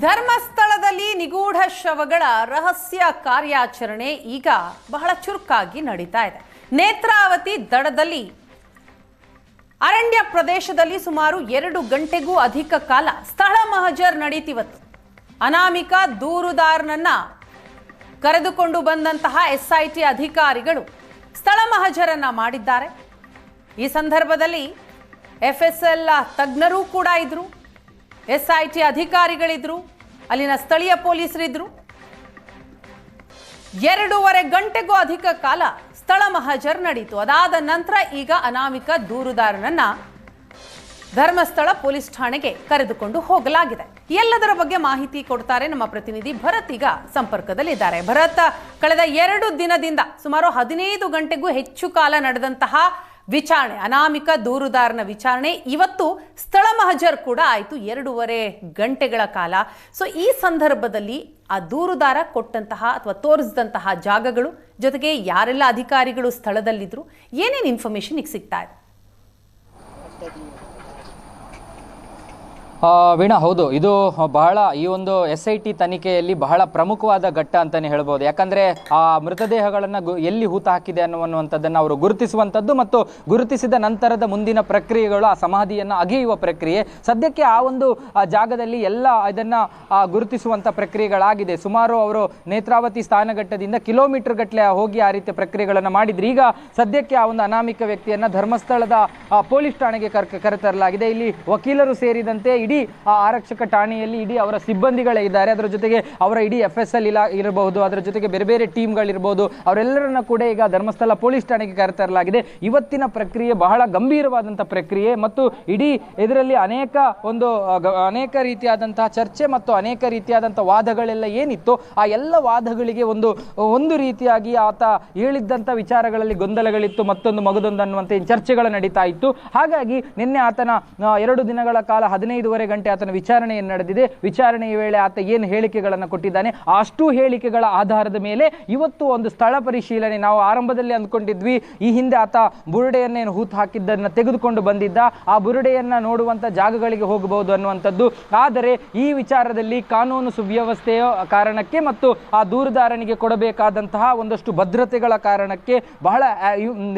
ಧರ್ಮಸ್ಥಳದಲ್ಲಿ ನಿಗೂಢ ಶವಗಳ ರಹಸ್ಯ ಕಾರ್ಯಾಚರಣೆ ಈಗ ಬಹಳ ಚುರುಕಾಗಿ ನಡೀತಾ ಇದೆ. ನೇತ್ರಾವತಿ ದಡದಲ್ಲಿ ಅರಣ್ಯ ಪ್ರದೇಶದಲ್ಲಿ ಸುಮಾರು ಎರಡು ಗಂಟೆಗೂ ಅಧಿಕ ಕಾಲ ಸ್ಥಳ ಮಹಜರ್ ನಡೀತಿವತ್ತು. ಅನಾಮಿಕ ದೂರುದಾರನನ್ನ ಕರೆದುಕೊಂಡು ಬಂದಂತಹ ಎಸ್ಐಟಿ ಅಧಿಕಾರಿಗಳು ಸ್ಥಳ ಮಹಜರನ್ನ ಮಾಡಿದ್ದಾರೆ. ಈ ಸಂದರ್ಭದಲ್ಲಿ ಎಫ್ಎಸ್ಎಲ್ ತಜ್ಞರೂ ಕೂಡ ಇದ್ರು. ಎಸ್ಐಟಿ ಅಧಿಕಾರಿಗಳಿದ್ರು, ಅಲ್ಲಿನ ಸ್ಥಳೀಯ ಪೊಲೀಸರಿದ್ರು. ಎರಡೂವರೆ ಗಂಟೆಗೂ ಅಧಿಕ ಕಾಲ ಸ್ಥಳ ಮಹಜರ್ ನಡೀತು. ಅದಾದ ನಂತರ ಈಗ ಅನಾಮಿಕ ದೂರುದಾರನನ್ನ ಧರ್ಮಸ್ಥಳ ಪೊಲೀಸ್ ಠಾಣೆಗೆ ಕರೆದುಕೊಂಡು ಹೋಗಲಾಗಿದೆ. ಎಲ್ಲದರ ಬಗ್ಗೆ ಮಾಹಿತಿ ಕೊಡ್ತಾರೆ ನಮ್ಮ ಪ್ರತಿನಿಧಿ ಭರತ್ ಈಗ ಸಂಪರ್ಕದಲ್ಲಿದ್ದಾರೆ. ಭರತ್, ಕಳೆದ ಎರಡು ದಿನದಿಂದ ಸುಮಾರು ಹದಿನೈದು ಗಂಟೆಗೂ ಹೆಚ್ಚು ಕಾಲ ನಡೆದಂತಹ ವಿಚಾರಣೆ, ಅನಾಮಿಕ ದೂರುದಾರನ ವಿಚಾರಣೆ. ಇವತ್ತು ಸ್ಥಳ ಮಹಜರ್ ಕೂಡ ಆಯಿತು, ಎರಡೂವರೆ ಗಂಟೆಗಳ ಕಾಲ. ಸೊ ಈ ಸಂದರ್ಭದಲ್ಲಿ ಆ ದೂರುದಾರ ಕೊಟ್ಟಂತಹ ಅಥವಾ ತೋರಿಸಿದಂತಹ ಜಾಗಗಳು, ಜೊತೆಗೆ ಯಾರೆಲ್ಲ ಅಧಿಕಾರಿಗಳು ಸ್ಥಳದಲ್ಲಿದ್ದರು ಏನೇನು ಇನ್ಫಾರ್ಮೇಷನ್ ಈಗ ಸಿಗ್ತಾ ಇದೆ? ವೀಣಾ, ಹೌದು. ಇದು ಬಹಳ ಈ ಒಂದು ಎಸ್ ಐ ಟಿ ತನಿಖೆಯಲ್ಲಿ ಬಹಳ ಪ್ರಮುಖವಾದ ಘಟ್ಟ ಅಂತಾನೆ ಹೇಳ್ಬೋದು. ಯಾಕಂದ್ರೆ ಆ ಮೃತದೇಹಗಳನ್ನು ಎಲ್ಲಿ ಹೂತ ಹಾಕಿದೆ ಅನ್ನುವಂಥದ್ದನ್ನು ಅವರು ಗುರುತಿಸುವಂಥದ್ದು ಮತ್ತು ಗುರುತಿಸಿದ ನಂತರದ ಮುಂದಿನ ಪ್ರಕ್ರಿಯೆಗಳು ಆ ಸಮಾಧಿಯನ್ನು ಅಗೆಯುವ ಪ್ರಕ್ರಿಯೆ. ಸದ್ಯಕ್ಕೆ ಆ ಒಂದು ಜಾಗದಲ್ಲಿ ಎಲ್ಲ ಇದನ್ನ ಗುರುತಿಸುವಂಥ ಪ್ರಕ್ರಿಯೆಗಳಾಗಿದೆ. ಸುಮಾರು ಅವರು ನೇತ್ರಾವತಿ ಸ್ಥಾನಘಟ್ಟದಿಂದ ಕಿಲೋಮೀಟರ್ ಗಟ್ಟಲೆ ಹೋಗಿ ಆ ರೀತಿಯ ಪ್ರಕ್ರಿಯೆಗಳನ್ನು ಮಾಡಿದ್ರು. ಈಗ ಸದ್ಯಕ್ಕೆ ಆ ಒಂದು ಅನಾಮಿಕ ವ್ಯಕ್ತಿಯನ್ನು ಧರ್ಮಸ್ಥಳದ ಪೊಲೀಸ್ ಠಾಣೆಗೆ ಕರ್, ಕರೆತರಲಾಗಿದೆ. ಇಲ್ಲಿ ವಕೀಲರು ಸೇರಿದಂತೆ ಆ ಆರಕ್ಷಕ ಠಾಣೆಯಲ್ಲಿ ಇಡೀ ಅವರ ಸಿಬ್ಬಂದಿಗಳೇ ಇದ್ದಾರೆ. ಅದರ ಜೊತೆಗೆ ಅವರ ಇಡೀ ಎಫ್ ಎಸ್ ಎಲ್ ಇಲಾ ಇರಬಹುದು, ಅದರ ಜೊತೆಗೆ ಬೇರೆ ಬೇರೆ ಟೀಮ್ಗಳಿರ್ಬೋದು ಅವರೆಲ್ಲರನ್ನ ಕೂಡ ಈಗ ಧರ್ಮಸ್ಥಳ ಪೊಲೀಸ್ ಠಾಣೆಗೆ ಕರೆತರಲಾಗಿದೆ. ಇವತ್ತಿನ ಪ್ರಕ್ರಿಯೆ ಬಹಳ ಗಂಭೀರವಾದಂಥ ಪ್ರಕ್ರಿಯೆ ಮತ್ತು ಇಡೀ ಇದರಲ್ಲಿ ಅನೇಕ ಒಂದು ಅನೇಕ ರೀತಿಯಾದಂತಹ ಚರ್ಚೆ ಮತ್ತು ಅನೇಕ ರೀತಿಯಾದಂಥ ವಾದಗಳೆಲ್ಲ ಏನಿತ್ತು ಆ ಎಲ್ಲ ವಾದಗಳಿಗೆ ಒಂದು ಒಂದು ರೀತಿಯಾಗಿ ಆತ ಹೇಳಿದ್ದಂಥ ವಿಚಾರಗಳಲ್ಲಿ ಗೊಂದಲಗಳಿತ್ತು. ಮತ್ತೊಂದು ಮಗದೊಂದು ಅನ್ನುವಂತೆ ಚರ್ಚೆಗಳು ನಡೀತಾ ಇತ್ತು. ಹಾಗಾಗಿ ನಿನ್ನೆ ಆತನ ಎರಡು ದಿನಗಳ ಕಾಲ ಹದಿನೈದುವರೆ ಗಂಟೆ ಆತನ ವಿಚಾರಣೆಯನ್ನು ನಡೆದಿದೆ. ವಿಚಾರಣೆಯ ವೇಳೆ ಆತ ಏನು ಹೇಳಿಕೆಗಳನ್ನು ಕೊಟ್ಟಿದ್ದಾನೆ? ಅಷ್ಟು ಹೇಳಿಕೆಗಳ ಆಧಾರದ ಮೇಲೆ ಇವತ್ತು ಒಂದು ಸ್ಥಳ ಪರಿಶೀಲನೆ ನಾವು ಆರಂಭದಲ್ಲಿ ಅಂದ್ಕೊಂಡಿದ್ವಿ. ಈ ಹಿಂದೆ ಆತ ಬುರುಡೆಯನ್ನೇನು ಹೂತು ಹಾಕಿದ್ದನ್ನು ತೆಗೆದುಕೊಂಡು ಬಂದಿದ್ದ. ಆ ಬುರುಡೆಯನ್ನ ನೋಡುವಂಥ ಜಾಗಗಳಿಗೆ ಹೋಗಬಹುದು ಅನ್ನುವಂಥದ್ದು. ಆದರೆ ಈ ವಿಚಾರದಲ್ಲಿ ಕಾನೂನು ಸುವ್ಯವಸ್ಥೆಯ ಕಾರಣಕ್ಕೆ ಮತ್ತು ಆ ದೂರದಾರನಿಗೆ ಕೊಡಬೇಕಾದಂತಹ ಒಂದಷ್ಟು ಭದ್ರತೆಗಳ ಕಾರಣಕ್ಕೆ ಬಹಳ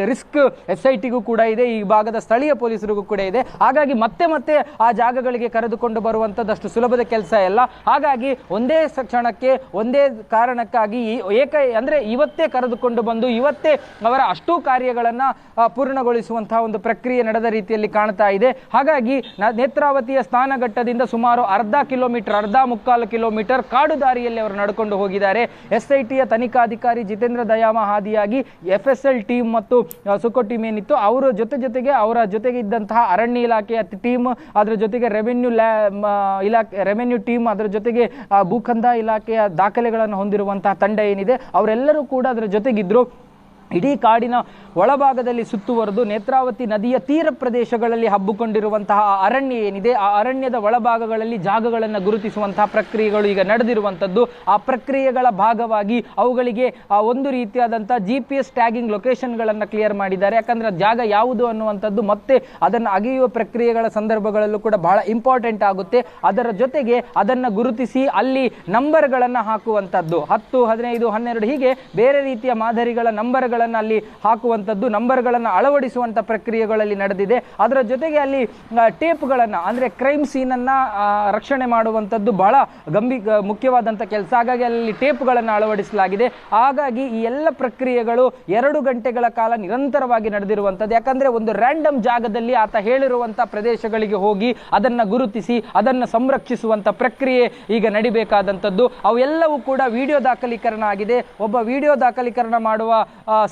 ರಿಸ್ಕ್ ಎಸ್ ಐ ಕೂಡ ಇದೆ. ಈ ಭಾಗದ ಸ್ಥಳೀಯ ಪೊಲೀಸರಿಗೂ ಕೂಡ ಇದೆ. ಹಾಗಾಗಿ ಮತ್ತೆ ಮತ್ತೆ ಆ ಜಾಗಗಳಿಗೆ ಕರೆದುಕೊಂಡು ಬರುವಂಥದ್ದಷ್ಟು ಸುಲಭದ ಕೆಲಸ ಎಲ್ಲ. ಹಾಗಾಗಿ ಒಂದೇ ಕ್ಷಣಕ್ಕೆ, ಒಂದೇ ಕಾರಣಕ್ಕಾಗಿ ಏಕ, ಅಂದರೆ ಇವತ್ತೇ ಕರೆದುಕೊಂಡು ಬಂದು ಇವತ್ತೇ ಅವರ ಅಷ್ಟೂ ಕಾರ್ಯಗಳನ್ನು ಪೂರ್ಣಗೊಳಿಸುವಂತಹ ಒಂದು ಪ್ರಕ್ರಿಯೆ ನಡೆದ ರೀತಿಯಲ್ಲಿ ಕಾಣ್ತಾ ಇದೆ. ಹಾಗಾಗಿ ನೇತ್ರಾವತಿಯ ಸ್ಥಾನಘಟ್ಟದಿಂದ ಸುಮಾರು ಅರ್ಧ ಕಿಲೋಮೀಟರ್, ಅರ್ಧ ಮುಕ್ಕಾಲು ಕಿಲೋಮೀಟರ್ ಕಾಡು ದಾರಿಯಲ್ಲಿ ಅವರು ನಡ್ಕೊಂಡು ಹೋಗಿದ್ದಾರೆ. ಎಸ್ ಐ ತನಿಖಾಧಿಕಾರಿ ಜಿತೇಂದ್ರ ದಯಾಮ ಹಾದಿಯಾಗಿ ಎಫ್ ಎಸ್ ಎಲ್ ಟೀಮ್ ಮತ್ತು ಸುಕೋ ಟೀಮ್ ಏನಿತ್ತು, ಅವರ ಜೊತೆ ಜೊತೆಗೆ ಅವರ ಜೊತೆಗೆ ಇದ್ದಂತಹ ಅರಣ್ಯ ಇಲಾಖೆಯ ಟೀಮ್, ಅದರ ಜೊತೆಗೆ ರೆವೆನ್ಯೂ ಲ್ಯಾ ಇಲಾಖೆ, ರೆವೆನ್ಯೂ ಟೀಮ್ ಅದರ ಜೊತೆಗೆ ಭೂಖಂಡ ಇಲಾಖೆಯ ದಾಖಲೆಗಳನ್ನು ಹೊಂದಿರುವಂತಹ ತಂಡ ಏನಿದೆ, ಅವರೆಲ್ಲರೂ ಕೂಡ ಅದರ ಜೊತೆಗಿದ್ರು. ಇಡೀ ಕಾಡಿನ ಒಳಭಾಗದಲ್ಲಿ ಸುತ್ತುವರೆದು ನೇತ್ರಾವತಿ ನದಿಯ ತೀರ ಪ್ರದೇಶಗಳಲ್ಲಿ ಹಬ್ಬಿಕೊಂಡಿರುವಂತಹ ಅರಣ್ಯ ಏನಿದೆ, ಆ ಅರಣ್ಯದ ಒಳಭಾಗಗಳಲ್ಲಿ ಜಾಗಗಳನ್ನು ಗುರುತಿಸುವಂತಹ ಪ್ರಕ್ರಿಯೆಗಳು ಈಗ ನಡೆದಿರುವಂಥದ್ದು. ಆ ಪ್ರಕ್ರಿಯೆಗಳ ಭಾಗವಾಗಿ ಅವುಗಳಿಗೆ, ಆ ಒಂದು ರೀತಿಯಾದಂಥ ಜಿ ಪಿ ಎಸ್ ಟ್ಯಾಗಿಂಗ್ ಲೊಕೇಶನ್ಗಳನ್ನು ಕ್ಲಿಯರ್ ಮಾಡಿದ್ದಾರೆ. ಯಾಕಂದರೆ ಜಾಗ ಯಾವುದು ಅನ್ನುವಂಥದ್ದು ಮತ್ತೆ ಅದನ್ನು ಅಗೆಯುವ ಪ್ರಕ್ರಿಯೆಗಳ ಸಂದರ್ಭಗಳಲ್ಲೂ ಕೂಡ ಬಹಳ ಇಂಪಾರ್ಟೆಂಟ್ ಆಗುತ್ತೆ. ಅದರ ಜೊತೆಗೆ ಅದನ್ನು ಗುರುತಿಸಿ ಅಲ್ಲಿ ನಂಬರ್ಗಳನ್ನು ಹಾಕುವಂಥದ್ದು. ಹತ್ತು, ಹದಿನೈದು, ಹನ್ನೆರಡು ಹೀಗೆ ಬೇರೆ ರೀತಿಯ ಮಾದರಿಗಳ ನಂಬರ್ಗಳನ್ನು ಅಲ್ಲಿ ಹಾಕುವಂಥದ್ದು ನಂಬರ್ಗಳನ್ನು ಅಳವಡಿಸುವಂಥ ಪ್ರಕ್ರಿಯೆಗಳಲ್ಲಿ ನಡೆದಿದೆ. ಅದರ ಜೊತೆಗೆ ಅಲ್ಲಿ ಟೇಪ್ಗಳನ್ನು ಅಂದರೆ ಕ್ರೈಮ್ ಸೀನನ್ನು ರಕ್ಷಣೆ ಮಾಡುವಂಥದ್ದು ಬಹಳ ಗಂಭೀ ಮುಖ್ಯವಾದಂಥ ಕೆಲಸ. ಹಾಗಾಗಿ ಅಲ್ಲಿ ಟೇಪ್ಗಳನ್ನು ಅಳವಡಿಸಲಾಗಿದೆ. ಹಾಗಾಗಿ ಈ ಎಲ್ಲ ಪ್ರಕ್ರಿಯೆಗಳು ಎರಡು ಗಂಟೆಗಳ ಕಾಲ ನಿರಂತರವಾಗಿ ನಡೆದಿರುವಂಥದ್ದು. ಯಾಕಂದರೆ ಒಂದು ರ್ಯಾಂಡಮ್ ಜಾಗದಲ್ಲಿ ಆತ ಹೇಳಿರುವಂಥ ಪ್ರದೇಶಗಳಿಗೆ ಹೋಗಿ ಅದನ್ನು ಗುರುತಿಸಿ, ಅದನ್ನು ಸಂರಕ್ಷಿಸುವಂಥ ಪ್ರಕ್ರಿಯೆ ಈಗ ನಡಿಬೇಕಾದಂಥದ್ದು. ಅವೆಲ್ಲವೂ ಕೂಡ ವಿಡಿಯೋ ದಾಖಲೀಕರಣ ಆಗಿದೆ. ಒಬ್ಬ ವಿಡಿಯೋ ದಾಖಲೀಕರಣ ಮಾಡುವ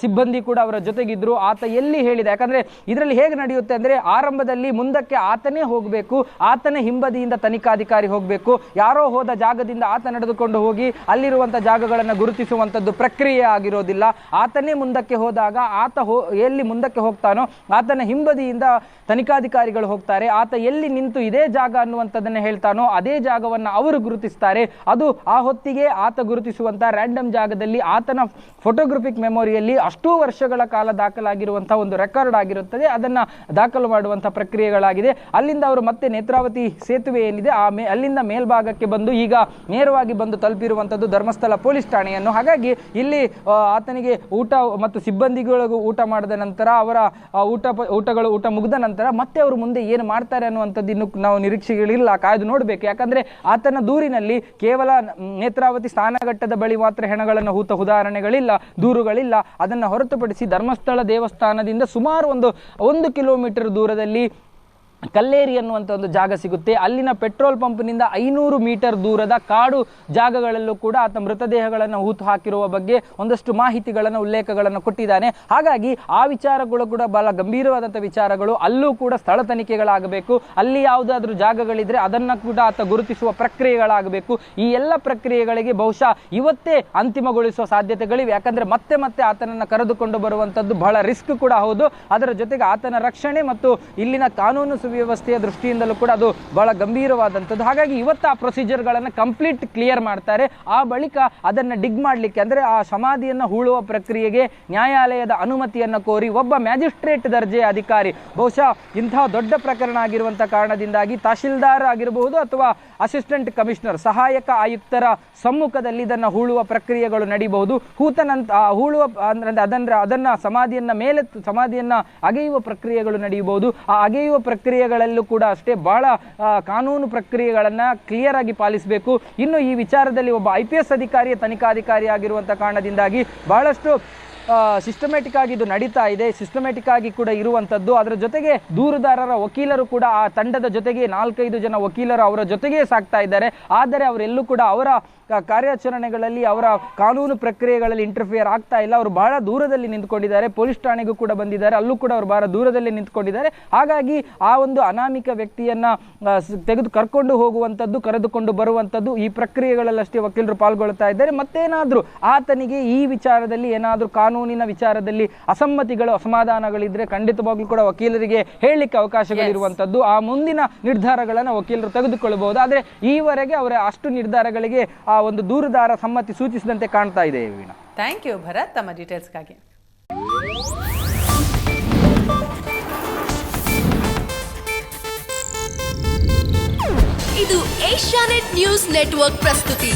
ಸಿಬ್ಬಂದಿ ಕೂಡ ಅವರ ಜೊತೆಗಿದ್ರು. ಆತ ಎಲ್ಲಿ ಹೇಳಿದ? ಯಾಕಂದ್ರೆ ಇದರಲ್ಲಿ ಹೇಗೆ ನಡೆಯುತ್ತೆ ಅಂದ್ರೆ ಆರಂಭದಲ್ಲಿ ಮುಂದಕ್ಕೆ ಆತನೇ ಹೋಗಬೇಕು, ಆತನ ಹಿಂಬದಿಯಿಂದ ತನಿಖಾಧಿಕಾರಿ ಹೋಗಬೇಕು, ಯಾರೋ ಹೋದ ಜಾಗದಿಂದ ಆತ ನಡೆದುಕೊಂಡು ಹೋಗಿ ಅಲ್ಲಿರುವಂಥ ಜಾಗಗಳನ್ನು ಗುರುತಿಸುವಂಥದ್ದು ಪ್ರಕ್ರಿಯೆ ಆಗಿರೋದಿಲ್ಲ. ಆತನೇ ಮುಂದಕ್ಕೆ ಹೋದಾಗ ಆತ ಹೋ, ಎಲ್ಲಿ ಮುಂದಕ್ಕೆ ಹೋಗ್ತಾನೋ ಆತನ ಹಿಂಬದಿಯಿಂದ ತನಿಖಾಧಿಕಾರಿಗಳು ಹೋಗ್ತಾರೆ. ಆತ ಎಲ್ಲಿ ನಿಂತು ಇದೇ ಜಾಗ ಅನ್ನುವಂಥದ್ದನ್ನು ಹೇಳ್ತಾನೋ ಅದೇ ಜಾಗವನ್ನು ಅವರು ಗುರುತಿಸ್ತಾರೆ. ಅದು ಆ ಹೊತ್ತಿಗೆ ಆತ ಗುರುತಿಸುವಂಥ ರ್ಯಾಂಡಮ್ ಜಾಗದಲ್ಲಿ ಆತನ ಫೋಟೋಗ್ರಫಿಕ್ ಮೆಮೊರಿಯಲ್ಲಿ ಅಷ್ಟೂ ವರ್ಷಗಳ ಕಾಲ ದಾಖಲಾಗಿರುವಂಥ ಒಂದು ರೆಕಾರ್ಡ್ ಆಗಿರುತ್ತದೆ. ಅದನ್ನ ದಾಖಲು ಮಾಡುವಂಥ ಪ್ರಕ್ರಿಯೆಗಳಾಗಿದೆ. ಅಲ್ಲಿಂದ ಅವರು ಮತ್ತೆ ನೇತ್ರಾವತಿ ಸೇತುವೆ ಏನಿದೆ, ಆ ಮೇ, ಅಲ್ಲಿಂದ ಮೇಲ್ಭಾಗಕ್ಕೆ ಬಂದು ಈಗ ನೇರವಾಗಿ ಬಂದು ತಲುಪಿರುವಂಥದ್ದು ಧರ್ಮಸ್ಥಳ ಪೊಲೀಸ್ ಠಾಣೆಯನ್ನು. ಹಾಗಾಗಿ ಇಲ್ಲಿ ಆತನಿಗೆ ಊಟ ಮತ್ತು ಸಿಬ್ಬಂದಿಗಳಿಗೂ ಊಟ ಮಾಡಿದ ನಂತರ, ಅವರ ಊಟ ಊಟಗಳು ಊಟ ಮುಗಿದ ನಂತರ ಮತ್ತೆ ಅವರು ಮುಂದೆ ಏನು ಮಾಡ್ತಾರೆ ಅನ್ನುವಂಥದ್ದು ಇನ್ನು ನಾವು ನಿರೀಕ್ಷೆಗಳಿಲ್ಲ. ಕಾಯ್ದು ನೋಡಬೇಕು. ಯಾಕಂದ್ರೆ ಆತನ ದೂರಿನಲ್ಲಿ ಕೇವಲ ನೇತ್ರಾವತಿ ಸ್ಥಾನಘಟ್ಟದ ಬಳಿ ಮಾತ್ರ ಹೆಣಗಳನ್ನು ಹೂತ ಉದಾಹರಣೆಗಳಿಲ್ಲ, ದೂರುಗಳಿಲ್ಲ. ಅದನ್ನು ಹೊರತುಪಡಿಸಿ ಧರ್ಮಸ್ಥಳ ದೇವಸ್ಥಾನದಿಂದ ಸುಮಾರು ಒಂದು ಒಂದು ಕಿಲೋಮೀಟರ್ ದೂರದಲ್ಲಿ ಕಲ್ಲೇರಿ ಅನ್ನುವಂಥ ಒಂದು ಜಾಗ ಸಿಗುತ್ತೆ. ಅಲ್ಲಿನ ಪೆಟ್ರೋಲ್ ಪಂಪ್ನಿಂದ ಐನೂರು ಮೀಟರ್ ದೂರದ ಕಾಡು ಜಾಗಗಳಲ್ಲೂ ಕೂಡ ಆತ ಮೃತದೇಹಗಳನ್ನು ಹೂತು ಹಾಕಿರುವ ಬಗ್ಗೆ ಒಂದಷ್ಟು ಮಾಹಿತಿಗಳನ್ನು, ಉಲ್ಲೇಖಗಳನ್ನು ಕೊಟ್ಟಿದ್ದಾನೆ. ಹಾಗಾಗಿ ಆ ವಿಚಾರಗಳು ಕೂಡ ಬಹಳ ಗಂಭೀರವಾದಂಥ ವಿಚಾರಗಳು. ಅಲ್ಲೂ ಕೂಡ ಸ್ಥಳ ತನಿಖೆಗಳಾಗಬೇಕು. ಅಲ್ಲಿ ಯಾವುದಾದ್ರೂ ಜಾಗಗಳಿದ್ರೆ ಅದನ್ನು ಕೂಡ ಆತ ಗುರುತಿಸುವ ಪ್ರಕ್ರಿಯೆಗಳಾಗಬೇಕು. ಈ ಎಲ್ಲ ಪ್ರಕ್ರಿಯೆಗಳಿಗೆ ಬಹುಶಃ ಇವತ್ತೇ ಅಂತಿಮಗೊಳಿಸುವ ಸಾಧ್ಯತೆಗಳಿವೆ. ಯಾಕಂದರೆ ಮತ್ತೆ ಮತ್ತೆ ಆತನನ್ನು ಕರೆದುಕೊಂಡು ಬರುವಂಥದ್ದು ಬಹಳ ರಿಸ್ಕ್ ಕೂಡ ಹೌದು. ಅದರ ಜೊತೆಗೆ ಆತನ ರಕ್ಷಣೆ ಮತ್ತು ಇಲ್ಲಿನ ಕಾನೂನು ಸುವ್ಯವಸ್ಥೆಯ ದೃಷ್ಟಿಯಿಂದಲೂ ಕೂಡ ಅದು ಬಹಳ ಗಂಭೀರವಾದಂಥದ್ದು. ಹಾಗಾಗಿ ಇವತ್ತು ಆ ಪ್ರೊಸೀಜರ್ಗಳನ್ನು ಕಂಪ್ಲೀಟ್ ಕ್ಲಿಯರ್ ಮಾಡ್ತಾರೆ. ಆ ಬಳಿಕ ಅದನ್ನು ಡಿಗ್ ಮಾಡಲಿಕ್ಕೆ ಅಂದರೆ ಆ ಸಮಾಧಿಯನ್ನು ಹೂಳುವ ಪ್ರಕ್ರಿಯೆಗೆ ನ್ಯಾಯಾಲಯದ ಅನುಮತಿಯನ್ನು ಕೋರಿ ಒಬ್ಬ ಮ್ಯಾಜಿಸ್ಟ್ರೇಟ್ ದರ್ಜೆಯ ಅಧಿಕಾರಿ, ಬಹುಶಃ ಇಂತಹ ದೊಡ್ಡ ಪ್ರಕರಣ ಆಗಿರುವಂಥ ಕಾರಣದಿಂದಾಗಿ ತಹಶೀಲ್ದಾರ್ ಆಗಿರಬಹುದು ಅಥವಾ ಅಸಿಸ್ಟೆಂಟ್ ಕಮಿಷನರ್, ಸಹಾಯಕ ಆಯುಕ್ತರ ಸಮ್ಮುಖದಲ್ಲಿ ಇದನ್ನು ಹೂಳುವ ಪ್ರಕ್ರಿಯೆಗಳು ನಡೀಬಹುದು. ಹೂತನಂತ ಹೂಳುವ ಅಂದ್ರೆ ಅದನ್ನ, ಅದನ್ನು ಸಮಾಧಿಯನ್ನು ಮೇಲೆ, ಸಮಾಧಿಯನ್ನು ಅಗೆಯುವ ಪ್ರಕ್ರಿಯೆಗಳು ನಡೆಯಬಹುದು ಆ ಅಗೆಯುವ ಪ್ರಕ್ರಿಯೆಗಳಲ್ಲೂ ಕೂಡ ಅಷ್ಟೇ ಬಹಳ ಕಾನೂನು ಪ್ರಕ್ರಿಯೆಗಳನ್ನು ಕ್ಲಿಯರ್ ಆಗಿ ಪಾಲಿಸಬೇಕು. ಇನ್ನು ಈ ವಿಚಾರದಲ್ಲಿ ಒಬ್ಬ ಐ ಪಿ ಎಸ್ ಅಧಿಕಾರಿಯ ತನಿಖಾಧಿಕಾರಿ ಆಗಿರುವಂಥ ಕಾರಣದಿಂದಾಗಿ ಬಹಳಷ್ಟು ಸಿಸ್ಟಮ್ಯಾಟಿಕ್ ಆಗಿ ಇದು ನಡೀತಾ ಇದೆ. ಸಿಸ್ಟಮ್ಯಾಟಿಕ್ ಆಗಿ ಕೂಡ ಇರುವಂಥದ್ದು ಅದರ ಜೊತೆಗೆ ದೂರುದಾರರ ವಕೀಲರು ಕೂಡ ಆ ತಂಡದ ಜೊತೆಗೆ ನಾಲ್ಕೈದು ಜನ ವಕೀಲರು ಅವರ ಜೊತೆಗೆ ಸಾಕ್ತಾ ಇದ್ದಾರೆ. ಆದರೆ ಅವರೆಲ್ಲೂ ಕೂಡ ಅವರ ಕಾರ್ಯಾಚರಣೆಗಳಲ್ಲಿ ಅವರ ಕಾನೂನು ಪ್ರಕ್ರಿಯೆಗಳಲ್ಲಿ ಇಂಟರ್ಫಿಯರ್ ಆಗ್ತಾ ಇಲ್ಲ. ಅವರು ಬಹಳ ದೂರದಲ್ಲಿ ನಿಂತ್ಕೊಂಡಿದ್ದಾರೆ. ಪೊಲೀಸ್ ಠಾಣೆಗೂ ಕೂಡ ಬಂದಿದ್ದಾರೆ. ಅಲ್ಲೂ ಕೂಡ ಅವರು ಬಹಳ ದೂರದಲ್ಲಿ ನಿಂತ್ಕೊಂಡಿದ್ದಾರೆ. ಹಾಗಾಗಿ ಆ ಒಂದು ಅನಾಮಿಕ ವ್ಯಕ್ತಿಯನ್ನ ತೆಗೆದು ಕರ್ಕೊಂಡು ಹೋಗುವಂಥದ್ದು ಕರೆದುಕೊಂಡು ಬರುವಂಥದ್ದು ಈ ಪ್ರಕ್ರಿಯೆಗಳಲ್ಲಷ್ಟೇ ವಕೀಲರು ಪಾಲ್ಗೊಳ್ತಾ ಇದ್ದಾರೆ. ಮತ್ತೇನಾದರೂ ಆತನಿಗೆ ಈ ವಿಚಾರದಲ್ಲಿ ಏನಾದರೂ ಕಾನೂನಿನ ವಿಚಾರದಲ್ಲಿ ಅಸಮ್ಮತಿಗಳು ಅಸಮಾಧಾನಗಳಿದ್ರೆ ಖಂಡಿತವಾಗ್ಲೂ ಕೂಡ ವಕೀಲರಿಗೆ ಹೇಳಲಿಕ್ಕೆ ಅವಕಾಶಗಳಿರುವಂಥದ್ದು ಆ ಮುಂದಿನ ನಿರ್ಧಾರಗಳನ್ನು ವಕೀಲರು ತೆಗೆದುಕೊಳ್ಳಬಹುದು ಆದರೆ ಈವರೆಗೆ ಅವರ ಅಷ್ಟು ನಿರ್ಧಾರಗಳಿಗೆ ಆ ಒಂದು ದೂರದಾರ ಸಮ್ಮತಿ ಸೂಚಿಸಿದಂತೆ ಕಾಣ್ತಾ ಇದೆ ವೀಣಾ. ಥ್ಯಾಂಕ್ ಯು ಭರತ್ ತಮ್ಮ ಡೀಟೇಲ್ಸ್ಗಾಗಿ. ಇದು ಏಷ್ಯಾನೆಟ್ ನ್ಯೂಸ್ ನೆಟ್ವರ್ಕ್ ಪ್ರಸ್ತುತಿ.